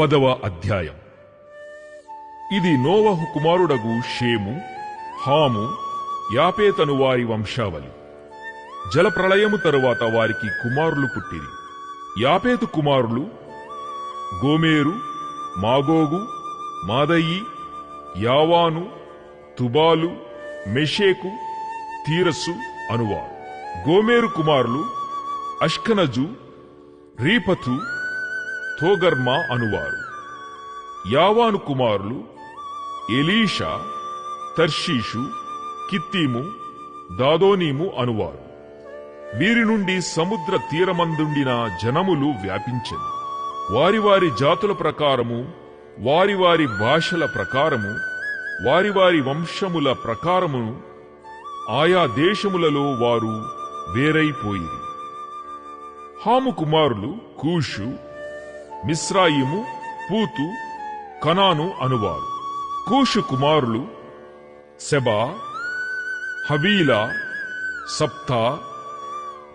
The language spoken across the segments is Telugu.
పదవ అధ్యాయం. ఇది నోవహు కుమారుడగు షేము హాము యాపేతను వారి వంశావళి. జలప్రళయము తరువాత వారికి కుమారులు పుట్టిరి. యాపేతు కుమారులు గోమేరు మాగోగు మాదయి యావాను తుబాలు మెషేకు తీరస్సు అనువారు. గోమేరు కుమారులు అష్కనజు రీపతు తోగర్మ అనువారు. యావాను కుమారులు ఎలీషా తర్షీషు కిత్తీము దాదోనీము అనువారు. వీరి నుండి సముద్ర తీరమందుండిన జనములు వ్యాపించెను. వారి వారి జాతుల ప్రకారము వారి వారి భాషల ప్రకారము వారి వారి వంశముల ప్రకారము ఆయా దేశములలో వారు వేరైపోయిరి. హాము కుమారులు కూషు మిస్రాయిము పూతు కనాను అనువారు. కూషు కుమారులు సెబా హవీలా సప్తా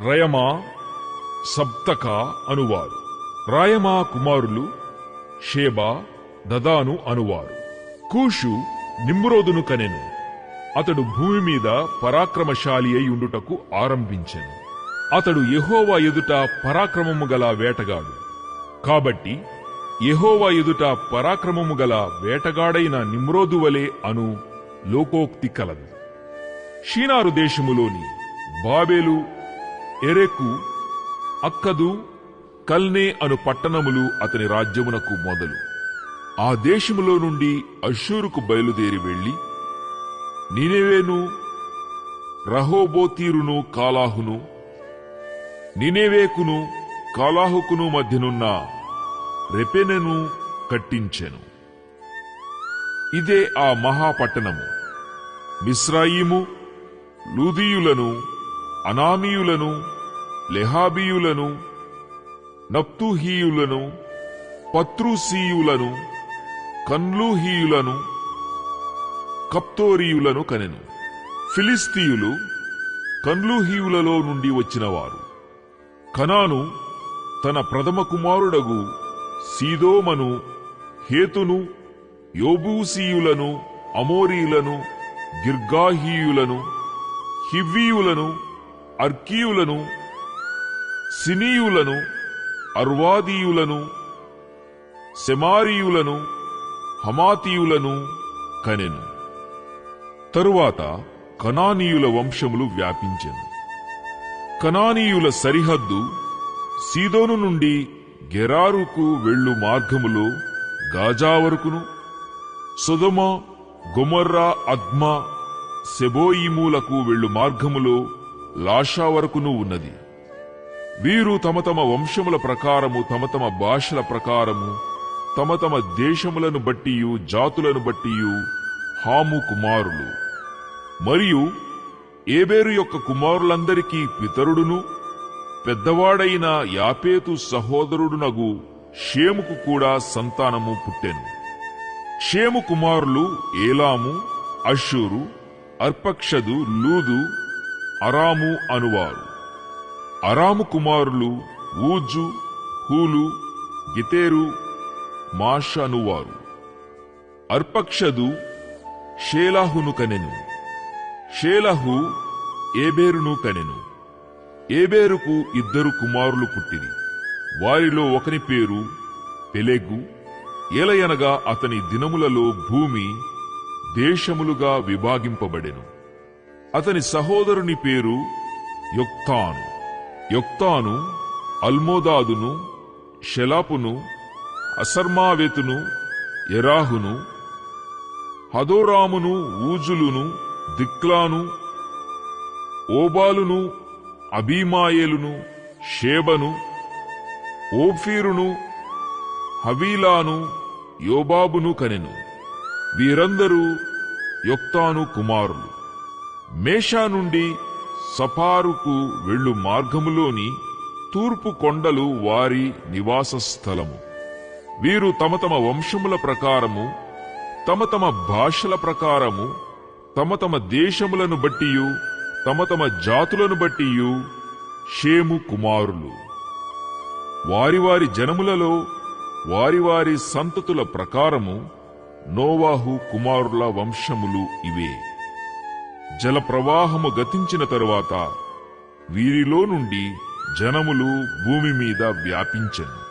రయమా సప్తక అనువారు. రాయమా కుమారులు షేబా దదాను అనువారు. కూషు నిమ్రోదును కనెను. అతడు భూమి మీద పరాక్రమశాలి అయి ఉండుటకు ఆరంభించెను. అతడు యహోవా ఎదుట పరాక్రమము గల వేటగాడు. కాబట్టి యహోవ ఎదుట పరాక్రమము గల వేటగాడైన నిమ్రోదు వలె అను లోకోక్తి కలదు. షీనారు దేశములోని బాబేలు ఎరెకు అక్కదు కల్నే అను పట్టణములు అతని రాజ్యమునకు మొదలు. ఆ దేశములో నుండి అషూరుకు బయలుదేరి వెళ్ళి నినేవేను రహోబోతీరును కాలాహును నినేవేకును కాలాహుకును మధ్యనున్న రెపెనెను కట్టించెను. ఇదే ఆ మహాపట్టణము. మిస్రాయిము లూదీయులను అనామీయులను లెహాబీయులను నప్తుహీయులను పత్రుసీయులను కన్లూహీయులను కప్తోరీయులను కనెను. ఫిలిస్తీయులు కన్లూహీయులలో నుండి వచ్చినవారు. కనాను తన ప్రథమ కుమారుడగు సీదోమను హేతును యోబూసీయులను అమోరీయులను గిర్గాహీయులను హివ్వీయులను అర్కీయులను సినీయులను అర్వాదీయులను సెమారీయులను హమాతీయులను కనెను. తరువాత కనానీయుల వంశములు వ్యాపించెను. కనానీయుల సరిహద్దు సీదోను నుండి గెరారుకు వెళ్ళు మార్గములో గాజా వరకును సుధమ గుమర్రా అద్మా సెబోయిములకు వెళ్ళు మార్గములో లాషా వరకును ఉన్నది. వీరు తమ తమ వంశముల ప్రకారము తమ తమ భాషల ప్రకారము తమ తమ దేశములను బట్టియు జాతులను బట్టియు హాము కుమారులు. మరియు ఏబేరు యొక్క కుమారులందరికీ పితరుడును పెద్దవాడైన యాపేతు సహోదరుడునగు షేముకు కూడా సంతానము పుట్టెను. షేము కుమారులు ఏలాము అషూరు అర్పక్షదు లూదు అరాము అనువారు. అరాము కుమారులు ఊజు హూలు గితేరు మాష అనువారు. అర్పక్షదు షేలాహును కనెను. షేలహు ఏబేరును కనెను. ఏబేరుకు ఇద్దరు కుమారులు పుట్టిరి. వారిలో ఒకని పేరు పెలెగు. ఏలయనగా అతని దినములలో భూమి దేశములుగా విభాగింపబడెను. అతని సహోదరుని పేరు యొక్తాను. యొక్తాను అల్మోదాదును షెలాపును అసర్మావేతును ఎరాహును హదోరామును ఊజులును దిక్లాను ఓబాలును అబీమాయేలును షేబను ఓఫీరును హవీలాను యోబాబును కనెను. వీరందరూ యొక్తాను కుమారులు. మేషా నుండి సఫారుకు వెళ్ళు మార్గములోని తూర్పు కొండలు వారి నివాస స్థలము వీరు తమ తమ వంశముల ప్రకారము తమ తమ భాషల ప్రకారము తమ తమ దేశములను బట్టియు తమ తమ జాతులను బట్టియు షేము కుమారులు. వారి వారి జనములలో వారి వారి సంతతుల ప్రకారము నోవాహు కుమారుల వంశములు ఇవే. జల ప్రవాహము గతించిన తరువాత వీరిలో నుండి జనములు భూమి మీద వ్యాపించను.